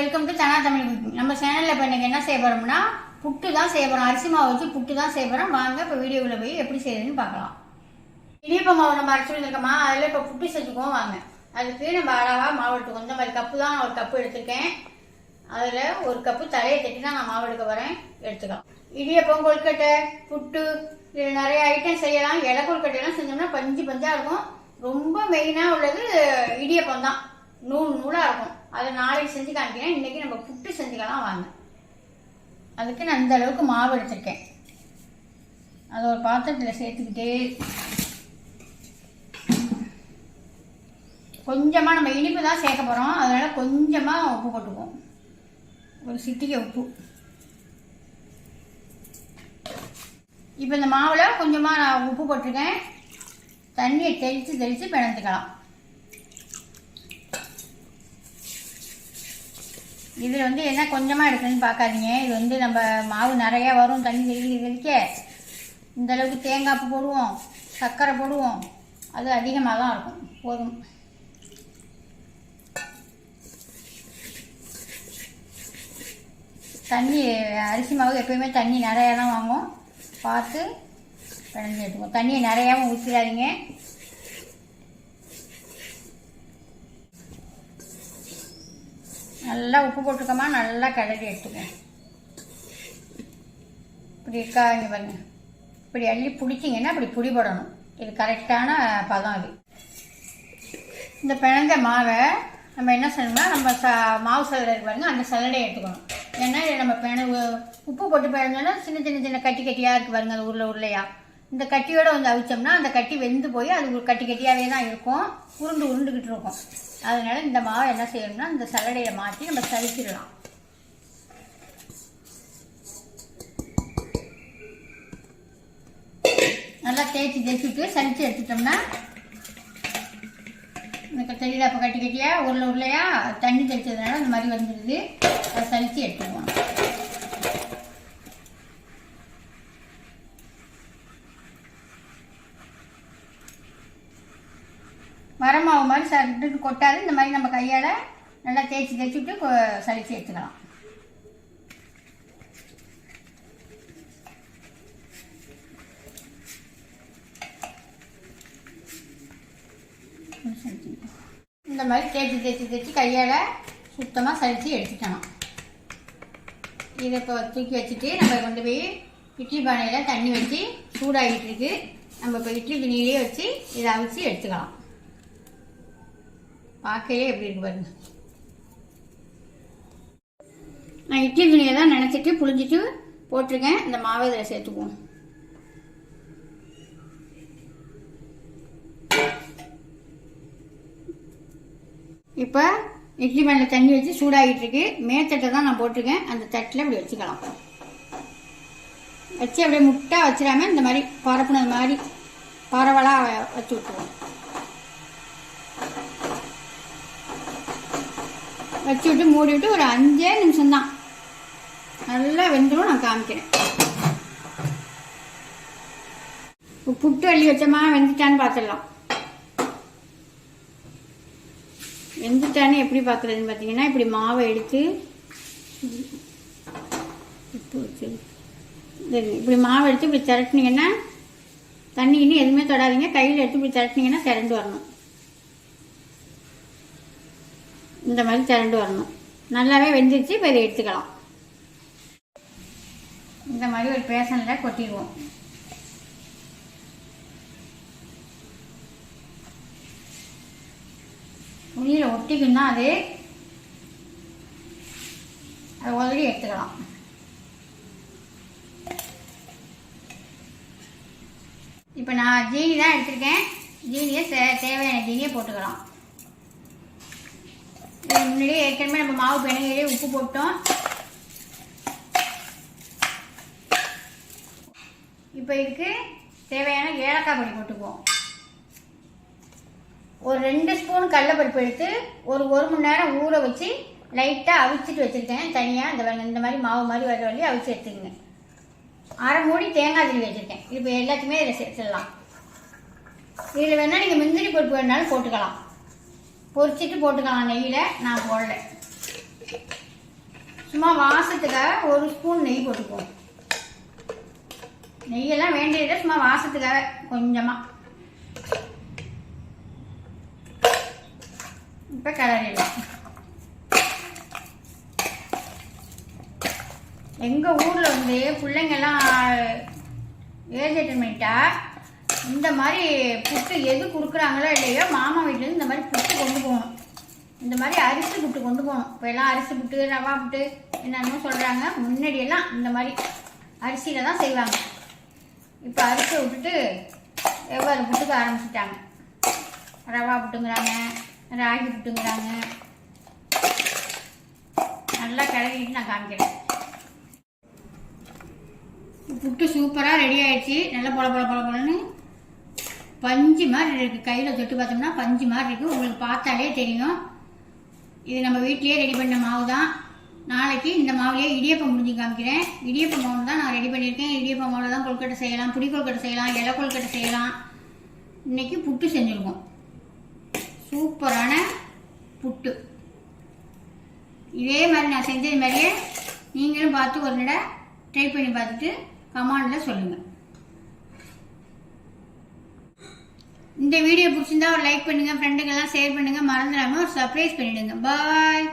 Welcome to Dhana Tamil cooking நம்ம சேனலில் இப்போ இன்றைக்கி என்ன செய்ய போகிறோம்னா புட்டு தான் செய்ய போகிறோம் அரிசி மாவு வச்சு புட்டு தான் செய்ய போகிறோம் வாங்க இப்போ வீடியோவில் போய் எப்படி செய்யறதுன்னு பார்க்கலாம். இனிப்பு மாவு நம்ம அரைச்சி வந்திருக்கோமா அதில் இப்போ புட்டு செஞ்சுக்குவோம். வாங்க. அதுக்கு நம்ம அழகாக மாவு எடுத்துக்கோம் இந்த மாதிரி கப்பு தான் நான் ஒரு கப்பு எடுத்திருக்கேன். அதில் ஒரு கப்பு தலையை தட்டி தான் நான் மாவு எடுக்க வரேன் எடுத்துக்கலாம். இடியப்பம் கொழுக்கட்டை புட்டு இதில் நிறைய ஐட்டம் செய்யலாம். இலை கொழுக்கட்டையெல்லாம் செஞ்சோம்னா பஞ்சு பஞ்சாக இருக்கும். ரொம்ப மெயினாக உள்ளது இடியப்பம் தான். நூல் நூலாக இருக்கும். அதை நாளைக்கு செஞ்சு காமிக்கிறேன். இன்றைக்கி நம்ம புட்டு செஞ்சுக்கலாம் வாங்க. அதுக்கு நான் இந்த அளவுக்கு மாவு எடுத்திருக்கேன். அதை ஒரு பாத்திரத்தில் சேர்த்துக்கிட்டு கொஞ்சமாக நம்ம இனிப்பு தான் சேர்க்க போகிறோம் அதனால் கொஞ்சமாக உப்பு போட்டுக்குவோம். ஒரு சிட்டிக்க உப்பு. இப்போ இந்த மாவில் கொஞ்சமாக நான் உப்பு போட்டிருக்கேன். தண்ணியை தெளித்து தெளித்து பிணைஞ்சுக்கலாம். இதில் வந்து என்ன கொஞ்சமாக இருக்குன்னு பார்க்காதீங்க. இது வந்து நம்ம மாவு நிறையா வரும் தண்ணி தெளிக்க தெளிக்க இந்த அளவுக்கு தேங்காய் பூ போடுவோம் சர்க்கரை போடுவோம். அது அதிகமாக தான் இருக்கும். போதும். தண்ணி அரிசி மாவு எப்பயுமே தண்ணி நிறையா தான் வாங்கும் பார்த்து பிணைஞ்சு எடுத்துக்கோங்க தண்ணியை நிறையாவும் ஊற்றிடாதீங்க நல்லா உப்பு போட்டுக்கோமா நல்லா கிளறி எடுத்துக்கோங்க இப்படி இருக்கா இங்கே பாருங்க. இப்படி அள்ளி பிடிச்சிங்கன்னா இப்படி புடி போடணும். இது கரெக்டான பதம் இது. இந்த பிணைஞ்ச மாவை நம்ம என்ன செய்யணும்னா நம்ம ச மாவு சல்லடை பாருங்க அந்த சல்லடையை எடுத்துக்கணும். ஏன்னா நம்ம பிணை உப்பு போட்டு பிணைஞ்சோன்னா சின்ன சின்ன சின்ன கட்டி கட்டியாக இருக்குது பாருங்க அது உருளை உருளையாக இந்த கட்டியோட வந்து அவிச்சோம்னா அந்த கட்டி வெந்து போய் அது ஒரு கட்டி கட்டியாகவே தான் இருக்கும். உருண்டு உருண்டுக்கிட்டு இருக்கும். அதனால் இந்த மாவை என்ன செய்யணும்னா இந்த சலடையை மாற்றி நம்ம சலிச்சிடலாம். நல்லா தேய்ச்சி தேய்ச்சிட்டு சலிச்சு எடுத்துட்டோம்னா எனக்கு தெரியல அப்போ கட்டி கட்டியா உருளை உருளையாக தண்ணி தெளிச்சதுனால இந்த மாதிரி வந்துடுது. அதை சலிச்சு எடுத்துக்குவோம் வரமாவு மாதிரி சட்டுட்டு கொட்டாது. இந்த மாதிரி நம்ம கையால் நல்லா தேய்ச்சி தேய்ச்சி விட்டு சளிச்சு எடுத்துக்கலாம். இந்த மாதிரி தேய்ச்சி தேய்ச்சி தேய்ச்சி கையால் சுத்தமாக சளிச்சு எடுத்துக்கணும் இதை இப்போ தூக்கி வச்சுட்டு நம்ம கொண்டு போய் இட்லி பானையில் தண்ணி வச்சு சூடாகிட்டு இருக்கு. நம்ம இப்போ இட்லி துணியிலே வச்சு இதை அவிச்சு எடுத்துக்கலாம். பார்க்கவே எப்படி இருக்கு பாருங்க. நான் இட்லி துணியை தான் நினச்சிட்டு புளிஞ்சிட்டு போட்டிருக்கேன். இந்த மாவை இதில் சேர்த்துக்குவோம். இப்போ இட்லி பானையில் தண்ணி வச்சு சூடாகிட்டு இருக்கு. மேத்தட்டை தான் நான் போட்டிருக்கேன். அந்த தட்டில் இப்படி வச்சுக்கலாம். வச்சு அப்படியே முட்டா வச்சிடாம இந்த மாதிரி பரப்புனது மாதிரி பரவலாக வச்சு விட்டுருவோம் வச்சு விட்டு மூடி விட்டு ஒரு அஞ்சே நிமிஷம் தான் நல்லா வெந்துடும் நான் காமிக்கிறேன். இப்போ புட்டு அள்ளி வச்சோமா வெந்துட்டான்னு பார்த்துடலாம் வெந்துட்டான்னு எப்படி பார்க்குறதுன்னு பார்த்தீங்கன்னா இப்படி மாவை எடுத்து இப்படி மாவு எடுத்து இப்படி திரட்டினீங்கன்னா தண்ணி இன்னும் எதுவுமே தொடாதீங்க. கையில் எடுத்து இப்படி திரட்டினீங்கன்னா திரண்டு வரணும். இந்த மாதிரி திரண்டு வரணும். நல்லாவே வெந்துருச்சு இப்போ இதை எடுத்துக்கலாம். இந்த மாதிரி ஒரு பேசனில் கொட்டிடுவோம். துணியில் ஒட்டிக்குன்னா அது அதை உதவி எடுத்துக்கலாம். இப்போ நான் ஜீனி தான் எடுத்திருக்கேன். ஜீனியை தேவையான ஜீனியை போட்டுக்கலாம். முன்னாடியே ஏற்கனவே நம்ம மாவு பிணையிலே உப்பு போட்டோம். இப்போ இதுக்கு தேவையான ஏலக்காய் பொடி போட்டுக்குவோம். ஒரு ரெண்டு ஸ்பூன் கடலப்பருப்பு எடுத்து ஒரு ஒரு மணி நேரம் ஊற வச்சு லைட்டாக அவிச்சிட்டு வச்சுருக்கேன். தனியாக இந்த இந்த மாதிரி மாவு மாதிரி வர வழி அவிச்சு எடுத்துக்கங்க. அரை மூடி தேங்காய் திருவி வச்சுருக்கேன். இப்போ எல்லாத்தையுமே இதில் சேர்த்துடலாம். இதில் வேணால் நீங்கள் முந்திரி பருப்பு வேணாலும் போட்டுக்கலாம். பொரிச்சிட்டு போட்டுக்கலாம் நெய்யில். நான் போடல. சும்மா வாசத்துக்காக ஒரு ஸ்பூன் நெய் போட்டுக்குவோம். நெய்யெல்லாம் வேண்டியது சும்மா வாசத்துக்காக கொஞ்சமாக இப்போ கிளறிடலாம். எங்கள் ஊரில் வந்து பிள்ளைங்கெல்லாம் ஏஜ் அட்டன் பண்ணிட்டா இந்த மாதிரி புட்டு எது கொடுக்குறாங்களோ இல்லையோ மாமா வீட்டிலேருந்து இந்த மாதிரி புட்டு கொண்டு போகணும். இந்த மாதிரி அரிசி புட்டு கொண்டு போகணும். இப்போ எல்லாம் அரிசி புட்டு ரவா புட்டு என்னென்னமோ சொல்கிறாங்க முன்னாடியெல்லாம் இந்த மாதிரி அரிசியில் தான் செய்வாங்க. இப்போ அரிசியை விட்டுட்டு எவ்வாறு புட்டுக்க ஆரம்பிச்சிட்டாங்க. ரவா புட்டுங்கிறாங்க ராகி புட்டுங்கிறாங்க. நல்லா கிளறிட்டு நான் காமிக்கிறேன். புட்டு சூப்பராக ரெடி ஆயிடுச்சு. நல்லா பொல பொல பொல பொலன்னு பஞ்சு மாதிரி இருக்குது கையில் தொட்டு பார்த்தோம்னா பஞ்சு மாதிரி இருக்குது உங்களுக்கு பார்த்தாலே தெரியும். இது நம்ம வீட்டிலேயே ரெடி பண்ண மாவு தான் நாளைக்கு இந்த மாவுலேயே இடியப்பம் முடிஞ்சு காமிக்கிறேன். இடியப்பம் மாவு தான் நான் ரெடி பண்ணியிருக்கேன். இடியப்பம் மாவில் தான் கொழுக்கட்டை செய்யலாம் புடி கொழுக்கட்டை செய்யலாம் இலை கொழுக்கட்டை செய்யலாம். இன்னைக்கு புட்டு செஞ்சுருக்கோம். சூப்பரான புட்டு. இதே மாதிரி நான் செஞ்சது மாதிரியே நீங்களும் பார்த்து ஒரு நட ட்ரை பண்ணி பார்த்துட்டு கமாண்டில் சொல்லுங்கள் இந்த வீடியோ பிடிச்சிருந்தா ஒரு லைக் பண்ணுங்கள் ஃப்ரெண்டுங்கெல்லாம் ஷேர் பண்ணுங்கள் மறந்துடாமல் ஒரு சர்ப்ரைஸ் பண்ணிவிடுங்க பாய்